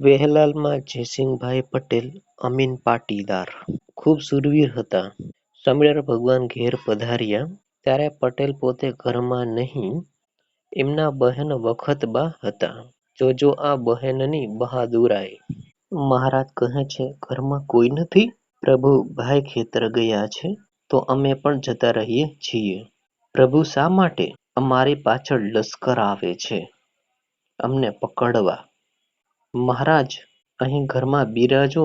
વેહલાલમાં જયસિંહભાઈ પટેલ, અમીન પાટીદાર ખૂબ સુરવીર હતા. સ્વામિનારાયણ ભગવાન ઘેર પધાર્યા ત્યારે પટેલ પોતે ઘરમાં નહીં, એમના બહેન વખતબા હતા. જોજો આ બહેનની બહાદુરાઈ! મહારાજ કહે છે, ઘરમાં કોઈ નથી? પ્રભુ ભાઈ ખેતર ગયા છે, તો અમે પણ જતા રહીએ છીએ. પ્રભુ શા માટે? અમારી પાછળ લશ્કર આવે છે અમને પકડવા. મહારાજ, અહીં ઘરમાં બિરાજો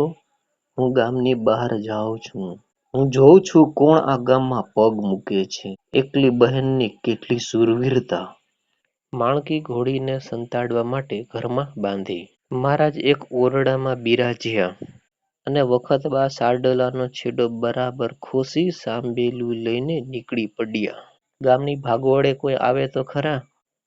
હું ગામની બહાર જાઉં છું. હું જોઉં છું કોણ આ ગામમાં પગ મૂકે છે. એકલી બહેનની કેટલી સુરવીરતા માણકી ઘોડીને સંતાડવા માટે ઘરમાં બાંધી. મહારાજ એક ઓરડામાં બિરાજ્યા અને વખતબા સારડલાનો છેડો બરાબર ખોસી સાંભેલું લઈને નીકળી પડ્યા. ગામની ભાગોળે કોઈ આવે તો ખરા?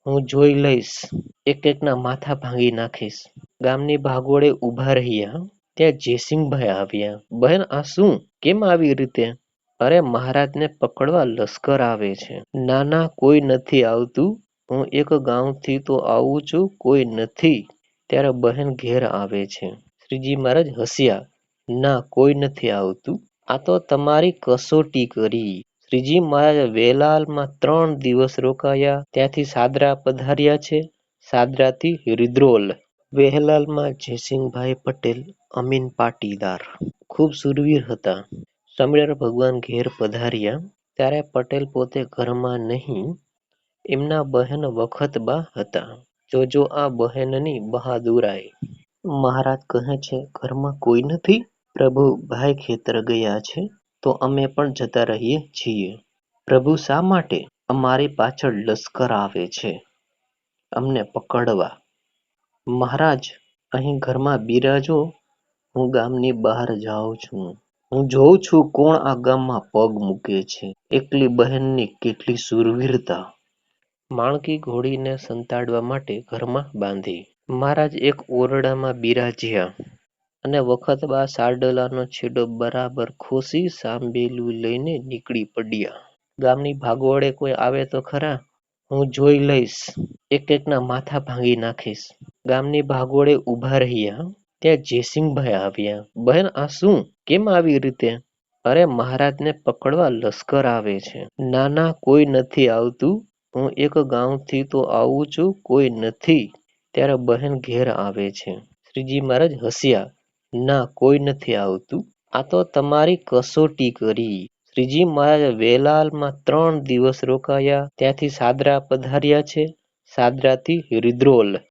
હું જોઈ લઈશ. એક એકના માથા ભાંગી નાખીશ. ગામની ભાગોળે ઊભા રહ્યા ત્યાં જયસિંહભાઈ આવ્યા. બહેન, આ શું? કેમ આવી રીતે? અરે, મહારાજને પકડવા લશ્કર આવે છે. ના ના, કોઈ નથી આવતું. હું એક ગામથી તો આવું છું, કોઈ નથી ત્યારે બહેન ઘેર આવે છે. શ્રીજી મહારાજ, હસ્યા. ના, કોઈ નથી આવતું. આ તો તમારી કસોટી કરી. શ્રીજી મહારાજ વેલાલમાં ત્રણ દિવસ રોકાયા ત્યાંથી સાદરા પધાર્યા છે. સાદરાથી રિદ્રોલ વેહલાલમાં જયસિંહભાઈ પટેલ, અમીન પાટીદાર ખૂબ સુરવીર હતા. સમીર ભગવાન ઘેર પધાર્યા ત્યારે પટેલ પોતે ઘરમાં નહીં, એમના બહેન વખતબા હતા. જોજો આ બહેનની બહાદુરાઈ! મહારાજ કહે છે, ઘરમાં કોઈ નથી? પ્રભુ ભાઈ ખેતર ગયા છે તો અમે પણ જતા રહીએ છીએ. પ્રભુ શા માટે? અમારી પાછળ લશ્કર આવે છે અમને પકડવા. મહારાજ, અહીં ઘરમાં બિરાજો હું ગામની બહાર જાઉં છું. હું જોઉં છું કોણ આ ગામમાં પગ મૂકે છે. એકલી બહેનની કેટલી સુરવીરતા માણકી ઘોડીને સંતાડવા માટે ઘરમાં બાંધી. મહારાજ એક ઓરડામાં બિરાજ્યા અને વખતબા સારડલાનો છેડો બરાબર ખોસી સાંભેલું લઈને નીકળી પડ્યા. ગામની ભાગોળે કોઈ આવે તો ખરા? હું જોઈ લઈશ. એક એકના માથા ભાંગી નાખીશ. ગામની ભાગોળે ઊભા રહ્યા ત્યાં જયસિંહભાઈ આવ્યા. બહેન, આ શું? કેમ આવી રીતે? અરે, મહારાજને પકડવા લશ્કર આવે છે. ના ના કોઈ નથી આવતું. હું એક ગામથી તો આવું છું, કોઈ નથી ત્યારે બહેન ઘેર આવે છે. શ્રીજી મહારાજ, હસ્યા. ના, કોઈ નથી આવતું. આ તો તમારી કસોટી કરી. શ્રીજી મહારાજ વેલાલમાં ત્રણ દિવસ રોકાયા ત્યાંથી સાદરા પધાર્યા છે. સાદરાથી રીદ્રોલ.